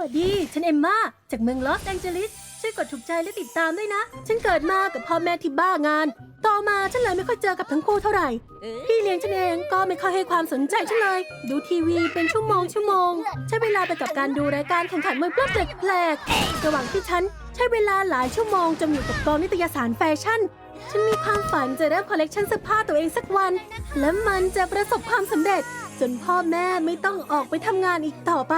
วัสดี ฉันเอมมาจากเมืองลอสแองเจลิส ช่วยกดถูกใจและติดตามด้วยนะ ฉันเกิดมากับพ่อแม่ที่บ้างาน ต่อมาฉันเลยไม่ค่อยเจอกับทั้งคู่เท่าไหร่ พี่เลี้ยงฉันเองก็ไม่ค่อยให้ความสนใจฉันเลย ดูทีวีเป็นชั่วโมงชั่วโมง ใช้เวลาไปกับการดูรายการแข่งขันมวยปล้ำแปลกๆระหว่างที่ฉันใช้เวลาหลายชั่วโมงจมอยู่กับกองนิตยสารแฟชั่น ฉันมีความฝันจะเริ่มคอลเลกชันเสื้อผ้าตัวเองสักวัน และมันจะประสบความสำเร็จ จนพ่อแม่ไม่ต้องออกไปทำงานอีกต่อไป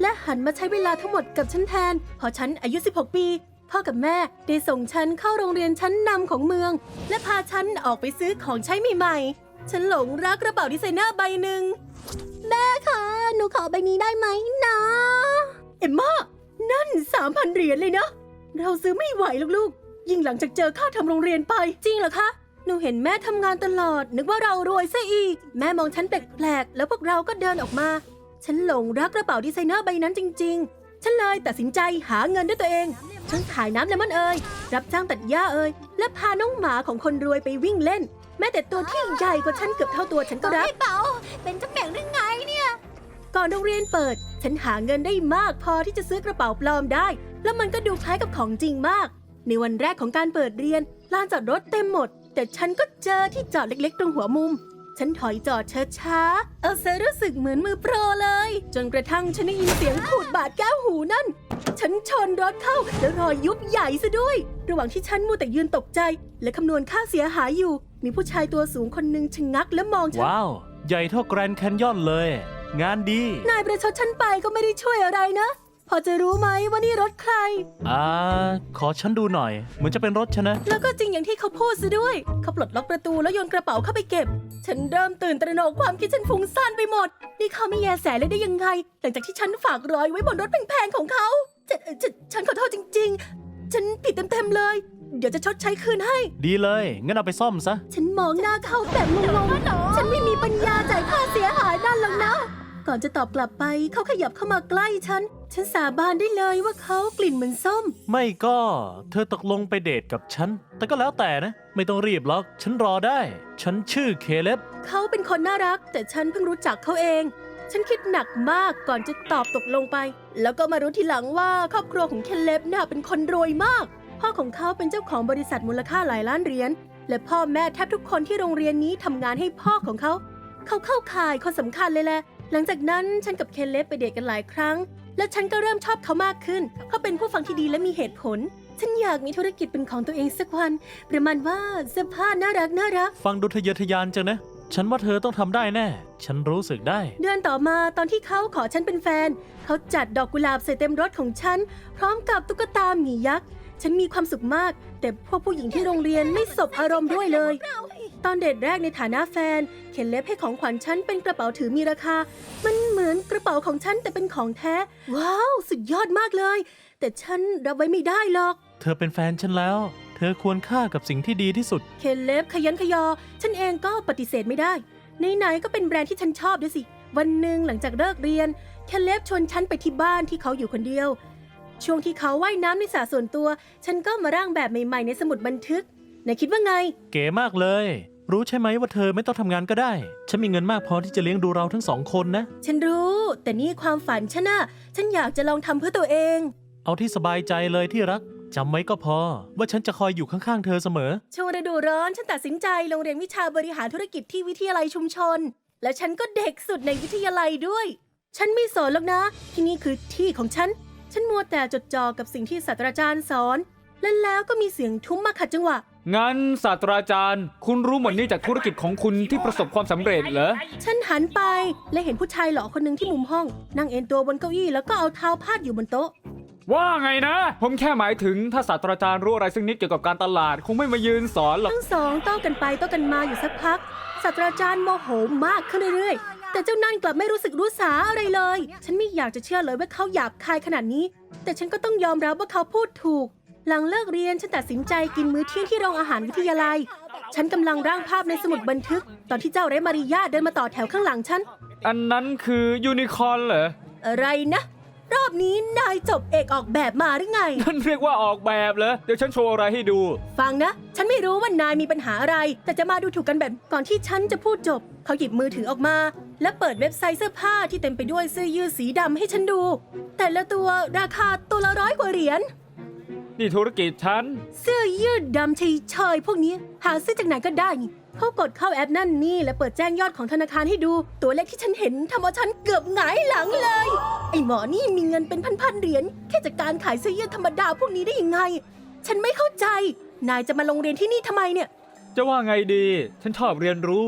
และหันมาใช้เวลาทั้งหมดกับฉันแทน พอฉันอายุ 16 ปี พ่อกับแม่ได้ส่งฉันเข้าโรงเรียนชั้นนำของเมือง และพาฉันออกไปซื้อของใช้ใหม่ๆ ฉันหลงรักกระเป๋าดีไซเนอร์ใบหนึ่ง แม่คะหนูขอใบนี้ได้ไหมนะ เอ็มม่านั่น3,000เหรียญเลยนะ เราซื้อไม่ไหวลูกๆ ยิ่งหลังจากเจอค่าทำโรงเรียนไปจริงเหรอคะหนูเห็นแม่ทำงานตลอด นึกว่าเรารวยซะอีก แม่มองฉันแปลกๆ แล้วพวกเราก็เดินออกมา ฉันหลงรักกระเป๋าดีไซเนอร์ใบนั้นจริง ๆ ฉันเลยตัดสินใจหาเงินด้วยตัวเอง ฉันขายน้ำเลมอนเอ่ยรับจ้างตัดหญ้าเอ่ยและพาน้องหมาของคนรวยไปวิ่งเล่น แม้แต่ตัวที่ใหญ่กว่าฉันเกือบเท่าตัวฉันก็รับไม่เป๋าเป็นจังแบ่งหรือไงเนี่ย ก่อนโรงเรียนเปิด ฉันหาเงินได้มากพอที่จะซื้อกระเป๋าปลอมได้ แล้วมันก็ดูคล้ายกับของจริงมาก ในวันแรกของการเปิดเรียนลานจอดรถเต็มหมด แต่ฉันก็เจอที่จอดเล็ก ๆ ตรงหัวมุม ฉันถอยจอดช้าๆเอลเซรู้สึกเหมือนมือโปรเลย จนกระทั่งฉันได้ยินเสียงขูดบาดแก้วหูนั่น ฉันชนรถเข้าแล้วรอยยุบใหญ่ซะด้วย ระหว่างที่ฉันมัวแต่ยืนตกใจ และคำนวณค่าเสียหายอยู่ มีผู้ชายตัวสูงคนหนึ่งชะงักและมองฉัน ว้าว ใหญ่เท่าแกรนด์แคนยอนเลย งานดี นายประชดฉันไปก็ไม่ได้ช่วยอะไรนะ พอจะรู้ไหมว่านี่รถใคร อ่า ขอฉันดูหน่อย เหมือนจะเป็นรถฉันนะ แล้วก็จริงอย่างที่เขาพูดซะด้วย เขาปลดล็อกประตูแล้วโยนกระเป๋าเข้าไปเก็บ ฉันเริ่มตื่นตระหนกความคิดฉันฟุ้งซ่านไปหมด นี่เขาไม่แยแสเลยได้ยังไง หลังจากที่ฉันฝากรอยไว้บนรถแพงๆของเขาฉันฉันฉันขอโทษจริง ๆ ฉันผิดเต็มๆเลย เดี๋ยวจะชดใช้คืนให้ ดีเลย งั้นเอาไปซ่อมซะ ฉันมองหน้าเขาแบบงงๆ ฉันไม่มีปัญญาจ่ายค่าเสียหายนั่นหรอกนะ ก่อนจะตอบกลับไปเขาขยับเข้ามาใกล้ฉัน ฉันสาบานได้เลยว่าเขากลิ่นเหมือนส้ม ไม่ก็เธอตกลงไปเดทกับฉัน แต่ก็แล้วแต่นะ ไม่ต้องรีบหรอก ฉันรอได้ ฉันชื่อเคเล็บ เขาเป็นคนน่ารัก แต่ฉันเพิ่งรู้จักเขาเอง ฉันคิดหนักมากก่อนจะตอบตกลงไป แล้วก็มารู้ทีหลังว่าครอบครัวของเคนเล็บน่ะเป็นคนรวยมาก พ่อของเขาเป็นเจ้าของบริษัทมูลค่าหลายล้านเหรียญ และพ่อแม่แทบทุกคนที่โรงเรียนนี้ทำงานให้พ่อของเขา เขาเข้าข่ายคนสำคัญเลยแหละ หลังจากนั้นฉันกับเคนเล็บไปเดทกันหลายครั้ง และฉันก็เริ่มชอบเขามากขึ้น เขาเป็นผู้ฟังที่ดีและมีเหตุผล ฉันอยากมีธุรกิจเป็นของตัวเองสักวัน ประมาณว่าเสื้อผ้าน่ารักน่ารัก ฟังดูทะเยอทะยานจังนะ ฉันว่าเธอต้องทำได้แน่ ฉันรู้สึกได้ เดือนต่อมาตอนที่เขาขอฉันเป็นแฟน เขาจัดดอกกุหลาบใส่เต็มรถของฉัน พร้อมกับตุ๊กตาหมียักษ์ ฉันมีความสุขมาก แต่พวกผู้หญิงที่โรงเรียนไม่สบอารมณ์ด้วยเลย ตอนเดทแรกในฐานะแฟนเคนเล็บให้ของขวัญฉันเป็นกระเป๋าถือมีราคา มันเหมือนกระเป๋าของฉันแต่เป็นของแท้ ว้าว สุดยอดมากเลย แต่ฉันรับไว้ไม่ได้หรอก เธอเป็นแฟนฉันแล้ว เธอควรค่ากับสิ่งที่ดีที่สุดเคนเล็บขยันขยอ ฉันเองก็ปฏิเสธไม่ได้ ไหนๆก็เป็นแบรนด์ที่ฉันชอบด้วยสิ วันหนึ่งหลังจากเลิกเรียน เคนเล็บชวนฉันไปที่บ้านที่เขาอยู่คนเดียว ช่วงที่เขาว่ายน้ำในสระส่วนตัว ฉันก็มาร่างแบบใหม่ๆในสมุดบันทึกนายคิดว่าไง เก๋มากเลย รู้ใช่ไหมว่าเธอไม่ต้องทำงานก็ได้ ฉันมีเงินมากพอที่จะเลี้ยงดูเราทั้งสองคนนะ ฉันรู้ แต่นี่ความฝันฉันน่ะ ฉันอยากจะลองทำเพื่อตัวเอง เอาที่สบายใจเลยที่รักจำไว้ก็พอ ว่าฉันจะคอยอยู่ข้างๆเธอเสมอ ช่วงฤดูร้อนฉันตัดสินใจลงเรียนวิชาบริหารธุรกิจที่วิทยาลัยชุมชน และฉันก็เด็กสุดในวิทยาลัยด้วย ฉันไม่สนหรอกนะ ที่นี่คือที่ของฉัน ฉันมัวแต่จดจ่อกับสิ่งที่ศาสตราจารย์สอน และแล้วก็มีเสียงทุ้มมาขัดจังหวะ งั้นศาสตราจารย์ คุณรู้หมดนี้จากธุรกิจของคุณที่ประสบความสำเร็จเหรอ ฉันหันไปและเห็นผู้ชายหล่อคนหนึ่งที่มุมห้อง นั่งเอนตัวบนเก้าอี้แล้วก็เอาเท้าพาดอยู่บนโต๊ะ ว่าไงนะ ผมแค่หมายถึงถ้าศาสตราจารย์รู้อะไรสักนิดเกี่ยวกับการตลาด คงไม่มายืนสอนหรอก ทั้งสองโต้กันไปโต้กันมาอยู่สักพักศาสตราจารย์โมโหมากขึ้นเรื่อยๆ แต่เจ้านั่นกลับไม่รู้สึกรู้สาอะไรเลย ฉันไม่อยากจะเชื่อเลยว่าเขาหยาบคายขนาดนี้ แต่ฉันก็ต้องยอมรับว่าเขาพูดถูก หลังเลิกเรียนฉันตัดสินใจกินมื้อเที่ยงที่โรงอาหารวิทยาลัย ฉันกำลังร่างภาพในสมุดบันทึก ตอนที่เจ้าเรมาริยาเดินมาต่อแถวข้างหลังฉัน อันนั้นคือยูนิคอร์นเหรอ อะไรนะ รอบนี้นายจบเอกออกแบบมาหรือไง นั่นเรียกว่าออกแบบเหรอ เดี๋ยวฉันโชว์อะไรให้ดู ฟังนะ ฉันไม่รู้ว่านายมีปัญหาอะไร แต่จะมาดูถูกกันแบบก่อนที่ฉันจะพูดจบ เขาหยิบมือถือออกมา และเปิดเว็บไซต์เสื้อผ้าที่เต็มไปด้วยเสื้อยืดสีดำให้ฉันดู แต่ละตัวราคาตัวละร้อยกว่าเหรียญ นี่ธุรกิจฉัน เสื้อยืดดำเฉยๆพวกนี้ หาซื้อจากไหนก็ได้นี่เขากดเข้าแอปนั่นนี่ และเปิดแจ้งยอดของธนาคารให้ดู ตัวเลขที่ฉันเห็นทำเอาฉันเกือบหงายหลังเลย ไอ้หมอนี่มีเงินเป็นพันๆเหรียญแค่จากการขายเสื้อยืดธรรมดาพวกนี้ได้ยังไง ฉันไม่เข้าใจ นายจะมาลงเรียนที่นี่ทำไมเนี่ย จะว่าไงดี ฉันชอบเรียนรู้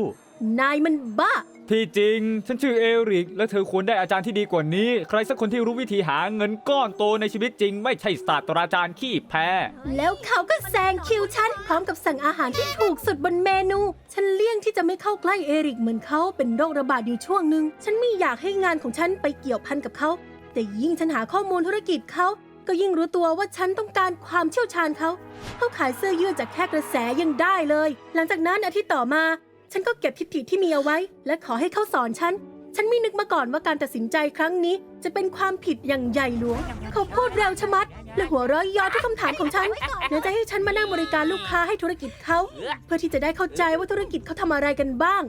นายมันบ้า ที่จริง ฉันชื่อเอริก และเธอควรได้อาจารย์ที่ดีกว่านี้ ใครสักคนที่รู้วิธีหาเงินก้อนโตในชีวิตจริง ไม่ใช่ศาสตราจารย์ขี้แพ้ แล้วเขาก็แซงคิวฉัน พร้อมกับสั่งอาหารที่ถูกสุดบนเมนู ฉันเลี่ยงที่จะไม่เข้าใกล้เอริกเหมือนเขาเป็นโรคระบาดอยู่ช่วงหนึ่งฉันไม่อยากให้งานของฉันไปเกี่ยวพันกับเขา แต่ยิ่งฉันหาข้อมูลธุรกิจเขาก็ยิ่งรู้ตัวว่าฉันต้องการความเชี่ยวชาญเขา เขาขายเสื้อยืดจากแค่กระแสยังได้เลย หลังจากนั้นอาทิตย์ต่อมา ฉันก็เก็บทิฏฐิที่มีเอาไว้ และขอให้เขาสอนฉัน ฉันไม่นึกมาก่อนว่าการตัดสินใจครั้งนี้ จะเป็นความผิดอย่างใหญ่หลวง เขาพูดเร็วชะมัด และหัวเราะเยอทุกคำถามของฉันและจะให้ฉันมานั่งบริการลูกค้าให้ธุรกิจเขา เพื่อที่จะได้เข้าใจว่าธุรกิจเขาทำอะไรกันบ้าง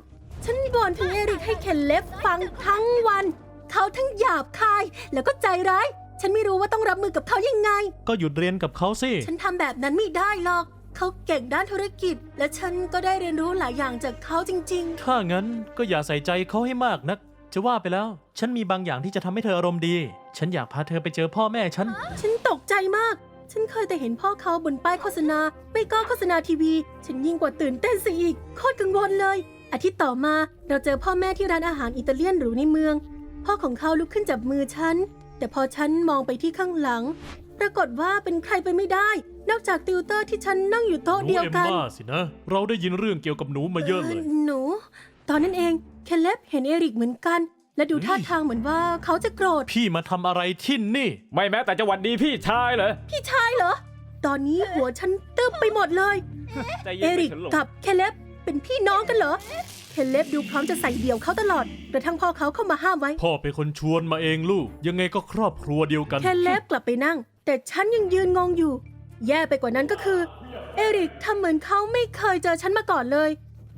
ฉันบ่นถึงเอริกให้เคนเล็บฟังทั้งวัน เขาทั้งหยาบคาย แล้วก็ใจร้าย ฉันไม่รู้ว่าต้องรับมือกับเขายังไง ก็หยุดเรียนกับเขาสิ ฉันทำแบบนั้นไม่ได้หรอก เขาเก่งด้านธุรกิจ และฉันก็ได้เรียนรู้หลายอย่างจากเขาจริงถ้างั้นก็อย่าใส่ใจเขาให้มากนัก จะว่าไปแล้ว ฉันมีบางอย่างที่จะทำให้เธออารมณ์ดี ฉันอยากพาเธอไปเจอพ่อแม่ฉันๆฉันตกใจมาก ฉันเคยแต่เห็นพ่อเขาบนป้ายโฆษณา ไม่ก็โฆษณาทีวี ฉันยิ่งกว่าตื่นเต้นซะอีก โคตรกังวลเลย อาทิตย์ต่อมาเราเจอพ่อแม่ที่ร้านอาหารอิตาเลียนหรูในเมือง พ่อของเขาลุกขึ้นจับมือฉัน แต่พอฉันมองไปที่ข้างหลัง ปรากฏว่าเป็นใครไปไม่ได้ นอกจากติวเตอร์ที่ฉันนั่งอยู่โต๊ะหนูเดียวเอ็มกันม่าสินะ เราได้ยินเรื่องเกี่ยวกับหนูมาเยอะเลย หนู ตอนนั้นเอง เคเลบเห็นเอริกเหมือนกัน และดูท่าทางเหมือนว่าเขาจะโกรธ พี่มาทำอะไรที่นี่ ไม่แม้แต่จะหวัดดีพี่ชายเหรอพี่ชายเหรอ ตอนนี้หัวฉันตึ๊บไปหมดเลย ใจเย็เอนริกไปฉันหลงกับเคเลบเป็นพี่น้องกันเหรอ เคเลบดูพร้อมจะใส่เดี่ยวเขาตลอด กระทั่งพ่อเขาเข้ามาห้ามไว้ พ่อเป็นคนชวนมาเองลูก ยังไงก็ครอบครัวเดียวกัน เคเลบกลับไปนั่ง แต่ฉันยังยืนงงอยู่ แย่ไปกว่านั้นก็คือ เอริกทำเหมือนเขาไม่เคยเจอฉันมาก่อนเลย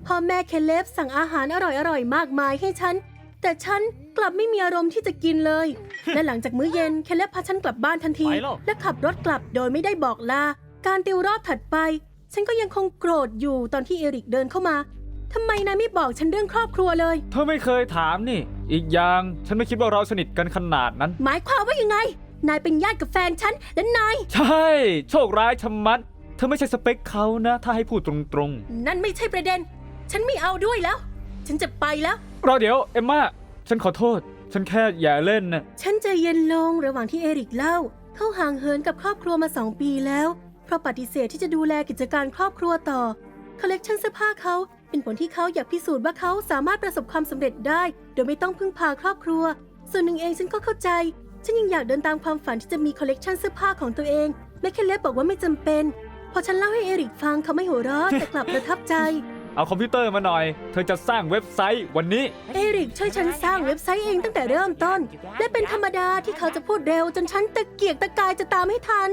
พ่อแม่เคเลบสั่งอาหารอร่อยๆ มากมายให้ฉัน แต่ฉันกลับไม่มีอารมณ์ที่จะกินเลย และหลังจากมื้อเย็น เคเลบพาฉันกลับบ้านทันที ไปแล้ว และขับรถกลับโดยไม่ได้บอกลา การติวรอบถัดไป ฉันก็ยังคงโกรธอยู่ตอนที่เอริกเดินเข้ามาทำไมนายไม่บอกฉันเรื่องครอบครัวเลย เธอไม่เคยถามนี่ อีกอย่างฉันไม่คิดว่าเราสนิทกันขนาดนั้น หมายความว่ายังไง นายเป็นญาติกับแฟนฉัน และนาย ใช่ โชคร้ายชะมัด เธอไม่ใช่สเปคเขานะ ถ้าให้พูดตรงนั่นไม่ใช่ประเด็น ฉันไม่เอาด้วยแล้ว ฉันจะไปแล้ว ๆ รอเดี๋ยว เอมมาฉันขอโทษ ฉันแค่อย่าเล่นนะฉันใจเย็นลงระหว่างที่เอริกเล่า เขาห่างเหินกับครอบครัวมาสองปีแล้ว เพราะปฏิเสธที่จะดูแลกิจการครอบครัวต่อ คอลเลกชันเสื้อผ้าเขาเป็นผลที่เขาอยากพิสูจน์ว่าเขาสามารถประสบความสำเร็จได้ โดยไม่ต้องพึ่งพาครอบครัว ส่วนหนึ่งเองฉันก็เข้าใจ ฉันยังอยากเดินตามความฝันที่จะมีคอลเลกชันเสื้อผ้าของตัวเองแมคเคเลบบอกว่าไม่จำเป็น พอฉันเล่าให้เอริกฟังเขาไม่หัวเราะแต่กลับประทับใจ เอาคอมพิวเตอร์มาหน่อย เธอจะสร้างเว็บไซต์วันนี้ เอริกช่วยฉันสร้างเว็บไซต์เองตั้งแต่เริ่มต้น และเป็นธรรมดาที่เขาจะพูดเร็วจนฉันตะเกียกตะกายจะตามให้ทัน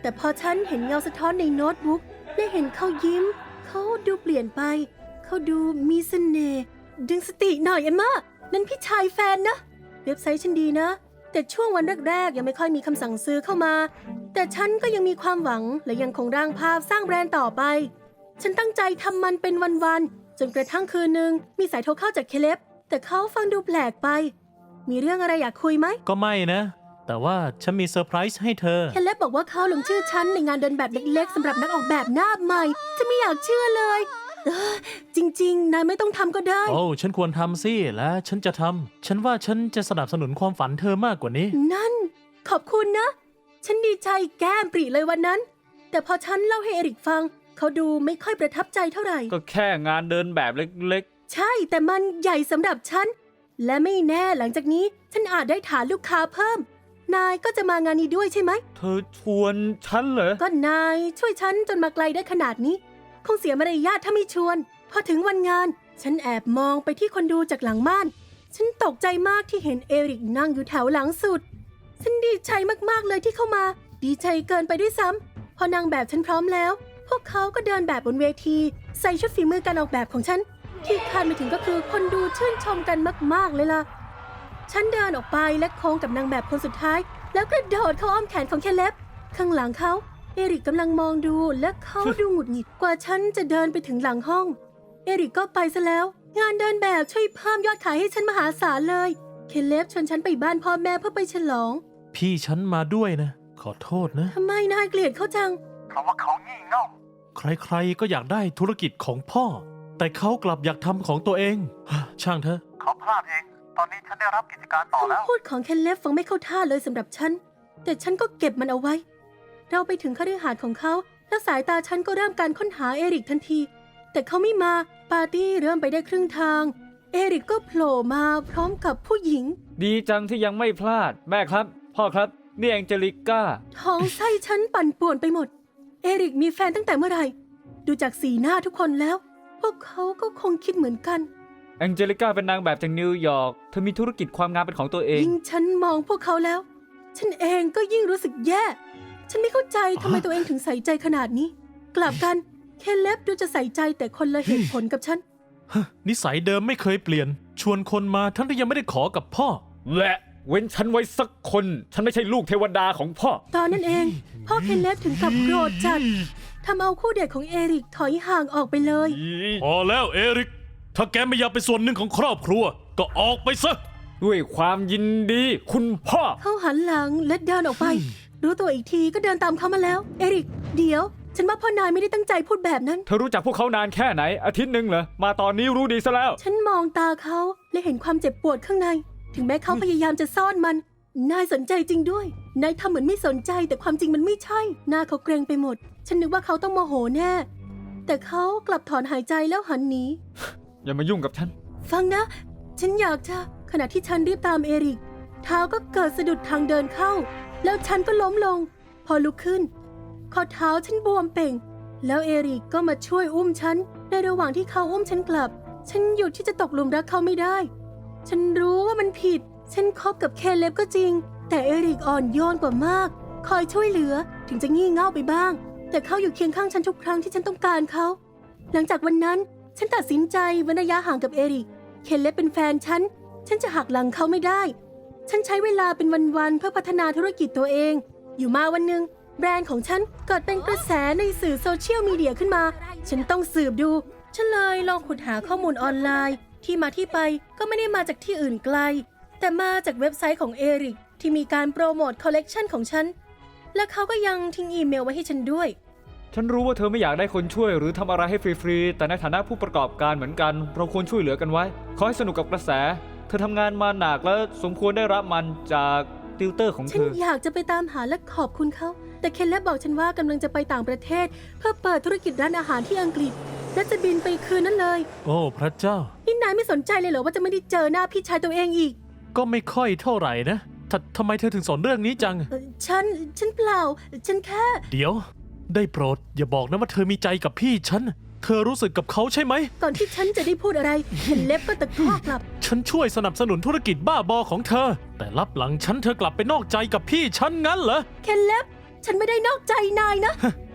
แต่พอฉันเห็นเงาสะท้อนในโน้ตบุ๊กและเห็นเขายิ้ม เขาดูเปลี่ยนไป เขาดูมีเสน่ห์ดึงสติหน่อยเอมม่านั่นพี่ชายแฟนนะ เว็บไซต์ฉันดีนะ แต่ช่วงวันแรกๆ ยังไม่ค่อยมีคำสั่งซื้อเข้ามา แต่ฉันก็ยังมีความหวังและยังคงร่างภาพสร้างแบรนด์ต่อไป ฉันตั้งใจทำมันเป็นวันๆ จนกระทั่งคืนหนึ่งมีสายโทรเข้าจากเคเลบแต่เขาฟังดูแปลกไป มีเรื่องอะไรอยากคุยไหม ก็ไม่นะ แต่ว่าฉันมีเซอร์ไพรส์ให้เธอ เคเลบบอกว่าเขาลงชื่อฉันในงานเดินแบบเล็กๆสำหรับนักออกแบบหน้าใหม่จะไม่อยากเชื่อเลยเอ้อ จริง ๆ นายไม่ต้องทำก็ได้ โอ้ฉันควรทำสิ และฉันจะทำ ฉันว่าฉันจะสนับสนุนความฝันเธอมากกว่านี้ นั่น ขอบคุณนะ ฉันดีใจแก้มปรีเลยวันนั้น แต่พอฉันเล่าให้เอริกฟัง เขาดูไม่ค่อยประทับใจเท่าไหร่ ก็แค่งานเดินแบบเล็กใช่แต่มันใหญ่สำหรับฉัน และไม่แน่หลังจากนี้ฉันอาจได้ฐานลูกค้าเพิ่ม นายก็จะมางานนี้ด้วยใช่ไหม ๆ เธอชวนฉันเหรอ ก็นายช่วยฉันจนมาไกลได้ขนาดนี้ คงเสียมารยาทถ้าไม่ชวน พอถึงวันงาน ฉันแอบมองไปที่คนดูจากหลังม่าน ฉันตกใจมากที่เห็นเอริกนั่งอยู่แถวหลังสุด ฉันดีใจมากๆเลยที่เข้ามา ดีใจเกินไปด้วยซ้ำพอนางแบบฉันพร้อมแล้ว พวกเขาก็เดินแบบบนเวที ใส่ชุดฝีมือการออกแบบของฉัน ที่คาดไม่ถึงก็คือคนดูชื่นชมกันมากๆเลยล่ะ ฉันเดินออกไปและโค้งกับนางแบบคนสุดท้าย แล้วกระโดดเข้าอ้อมแขนของเคเล็บข้างหลังเขา เอริกกำลังมองดูและเขาดูหงุดหงิดกว่าฉันจะเดินไปถึงหลังห้อง เอริกก็ไปซะแล้ว งานเดินแบบช่วยเพิ่มยอดขายให้ฉันมหาศาลเลย เคเล็บชวนฉันไปบ้านพ่อแม่เพื่อไปฉลองพี่ฉันมาด้วยนะ ขอโทษนะ ทำไมนายเกลียดเขาจัง เพราะว่าเขางี่เง่าใครๆก็อยากได้ธุรกิจของพ่อ แต่เขากลับอยากทำของตัวเองช่างเถอะ เขาพลาดเอง ตอนนี้ฉันได้รับกิจการต่อแล้ว คำพูดของเคนเลฟฟังไม่เข้าท่าเลยสำหรับฉัน แต่ฉันก็เก็บมันเอาไว้ เราไปถึงคฤหาสน์ของเขาแล้วสายตาฉันก็เริ่มการค้นหาเอริกทันที แต่เขาไม่มาปาร์ตี้เริ่มไปได้ครึ่งทาง เอริกก็โผล่มาพร้อมกับผู้หญิง ดีจังที่ยังไม่พลาด แม่ครับ พ่อครับนี่แองเจลิก้า ท้องไส้ฉันปั่นป่วนไปหมด เอริกมีแฟนตั้งแต่เมื่อไหร่ ดูจากสีหน้าทุกคนแล้ว พวกเขาก็คงคิดเหมือนกัน แองเจลิก้าเป็นนางแบบจากนิวยอร์กเธอมีธุรกิจความงามเป็นของตัวเอง ยิ่งฉันมองพวกเขาแล้ว ฉันเองก็ยิ่งรู้สึกแย่ ฉันไม่เข้าใจทำไมตัวเองถึงใส่ใจขนาดนี้ กลับกัน เคเล็บดูจะใส่ใจแต่คนละเหตุผลกับฉันนิสัยเดิมไม่เคยเปลี่ยน ชวนคนมาทั้งที่ยังไม่ได้ขอกับพ่อ และเว้นฉันไว้สักคน ฉันไม่ใช่ลูกเทวดาของพ่อ ตอนนั้นเอง พ่อเคนเล็บถึงกับโกรธจัดทำเอาคู่เดทของเอริกถอยห่างออกไปเลย พอแล้วเอริก ถ้าแกไม่อยากเป็นส่วนหนึ่งของครอบครัว ก็ออกไปซะ ด้วยความยินดี คุณพ่อ เขาหันหลังและเดินออกไป รู้ตัวอีกทีก็เดินตามเขามาแล้ว เอริก เดี๋ยว ฉันว่าพ่อนายไม่ได้ตั้งใจพูดแบบนั้น เธอรู้จักพวกเขานานแค่ไหน อาทิตย์หนึ่งเหรอ มาตอนนี้รู้ดีซะแล้ว ฉันมองตาเขาและเห็นความเจ็บปวดข้างใน ถึงแม้เขาพยายามจะซ่อนมัน นายสนใจจริงด้วย นายทำเหมือนไม่สนใจแต่ความจริงมันไม่ใช่ หน้าเขาเกรงไปหมด ฉันนึกว่าเขาต้องโมโหแน่ แต่เขากลับถอนหายใจแล้วหันหนี อย่ามายุ่งกับฉัน ฟังนะ ฉันอยากจะ ขณะที่ฉันรีบตามเอริก เท้าก็เกิดสะดุดทางเดินเข้า แล้วฉันก็ล้มลง พอลุกขึ้น ข้อเท้าฉันบวมเป่ง แล้วเอริกก็มาช่วยอุ้มฉัน ในระหว่างที่เขาอุ้มฉันกลับ ฉันหยุดที่จะตกหลุมรักเขาไม่ได้ ฉันรู้ว่ามันผิด ฉันคบกับเคเล็บก็จริง แต่เอริกอ่อนโยนกว่ามาก คอยช่วยเหลือถึงจะงี่เง่าไปบ้าง แต่เขาอยู่เคียงข้างฉันทุกครั้งที่ฉันต้องการเขา หลังจากวันนั้นฉันตัดสินใจเว้นระยะห่างกับเอริก เคนเล็บเป็นแฟนฉัน ฉันจะหักหลังเขาไม่ได้ ฉันใช้เวลาเป็นวันๆเพื่อพัฒนาธุรกิจตัวเอง อยู่มาวันหนึ่งแบรนด์ของฉันเกิดเป็นกระแสในสื่อโซเชียลมีเดียขึ้นมา ฉันต้องสืบดู ฉันเลยลองขุดหาข้อมูลออนไลน์ ที่มาที่ไปก็ไม่ได้มาจากที่อื่นไกล แต่มาจากเว็บไซต์ของเอริกที่มีการโปรโมทคอลเลกชันของฉัน และเขาก็ยังทิ้งอีเมลไว้ให้ฉันด้วย ฉันรู้ว่าเธอไม่อยากได้คนช่วยหรือทำอะไรให้ฟรีๆ แต่ในฐานะผู้ประกอบการเหมือนกัน เราควรช่วยเหลือกันไว้ ขอให้สนุกกับกระแส เธอทำงานมาหนักและสมควรได้รับมันจากติวเตอร์ของฉัเธนอ อยากจะไปตามหาและขอบคุณเขา แต่เคนและบอกฉันว่ากำลังจะไปต่างประเทศ เพื่อเปิดธุรกิจร้านอาหารที่อังกฤษ และจะบินไปคืนนั้นเลย โอ้พระเจ้า นี่นายไม่สนใจเลยเหรอว่าจะไม่ได้เจอหน้าพี่ชายตัวเองอีกก็ไม่ค่อยเท่าไหร่นะททำไมเธอถึงสนเรื่องนี้จัง เอ่อฉัน ฉันเปล่า ฉันแค่ เดี๋ยว ได้โปรด อย่าบอกนะว่าเธอมีใจกับพี่ฉัน เธอรู้สึกกับเขาใช่ไหม ก่อนที่ฉันจะได้พูดอะไรเคนเล็บก็ตะคอกกลับ ฉันช่วยสนับสนุนธุรกิจบ้าบอของเธอ แต่รับหลังฉันเธอกลับไปนอกใจกับพี่ฉันงั้นเหรอ เคนเล็บ ฉันไม่ได้นอกใจนายนะ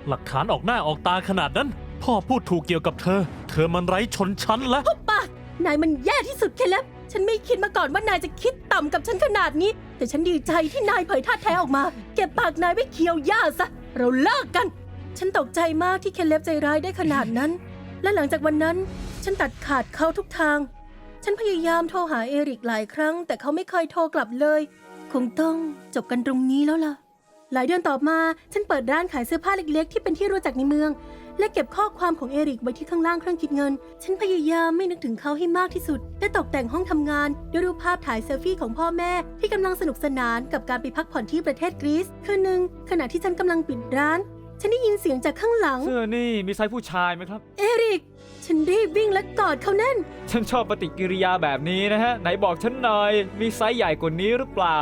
หลักฐานออกหน้าออกตาขนาดนั้น พ่อพูดถูกเกี่ยวกับเธอ เธอมันไร้ชนชั้นและปาก นายมันแย่ที่สุดเคนเล็บ ฉันไม่คิดมาก่อนว่านายจะคิดต่ำกับฉันขนาดนี้ แต่ฉันดีใจที่นายเผยท่าแท้ออกมา เก็บปากนายไว้เคี้ยวหญ้าซะ เราเลิกกัน ฉันตกใจมากที่เคนเล็บใจร้ายได้ขนาดนั้น และหลังจากวันนั้น ฉันตัดขาดเขาทุกทาง ฉันพยายามโทรหาเอริกหลายครั้ง แต่เขาไม่เคยโทรกลับเลย คงต้องจบกันตรงนี้แล้วล่ะ หลายเดือนต่อมาฉันเปิดร้านขายเสื้อผ้าเล็ก ๆ ที่เป็นที่รู้จักในเมือง และเก็บข้อความของเอริกไว้ที่ข้างล่างเครื่องคิดเงิน ฉันพยายามไม่นึกถึงเขาให้มากที่สุดและตกแต่งห้องทำงานด้วยรูปภาพถ่ายเซลฟี่ของพ่อแม่ที่กำลังสนุกสนานกับการไปพักผ่อนที่ประเทศกรีซคืนหนึ่งขณะที่ฉันกำลังปิดร้าน ฉันได้ยินเสียงจากข้างหลัง เสื้อนี่มีไซส์ผู้ชายไหมครับ เอริก ฉันรีบวิ่งและกอดเขาแน่น ฉันชอบปฏิกิริยาแบบนี้นะฮะ ไหนบอกฉันหน่อย มีไซส์ใหญ่กว่านี้หรือเปล่า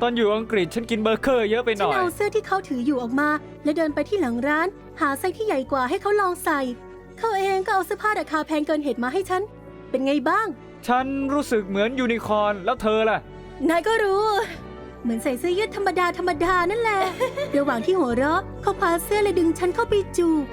ตอนอยู่อังกฤษฉันกินเบอร์เกอร์เยอะไปหฉัน่นอย เอาเสื้อที่เขาถืออยู่ออกมา และเดินไปที่หลังร้าน หาไซส์ที่ใหญ่กว่าให้เขาลองใส่ เขาเองก็เอาเสื้อผ้าราคาแพงเกินเหตุมาให้ฉัน เป็นไงบ้าง ฉันรู้สึกเหมือนยูนิคอร์นแล้วเธอล่ะ นายก็รู้ เหมือนใส่เสื้อยืดธรรมดาธรรมดานั่นแหละ ระหว่างที่หัวเราะเขาคว้าเสื้อและดึงฉันเข้าไปจูบ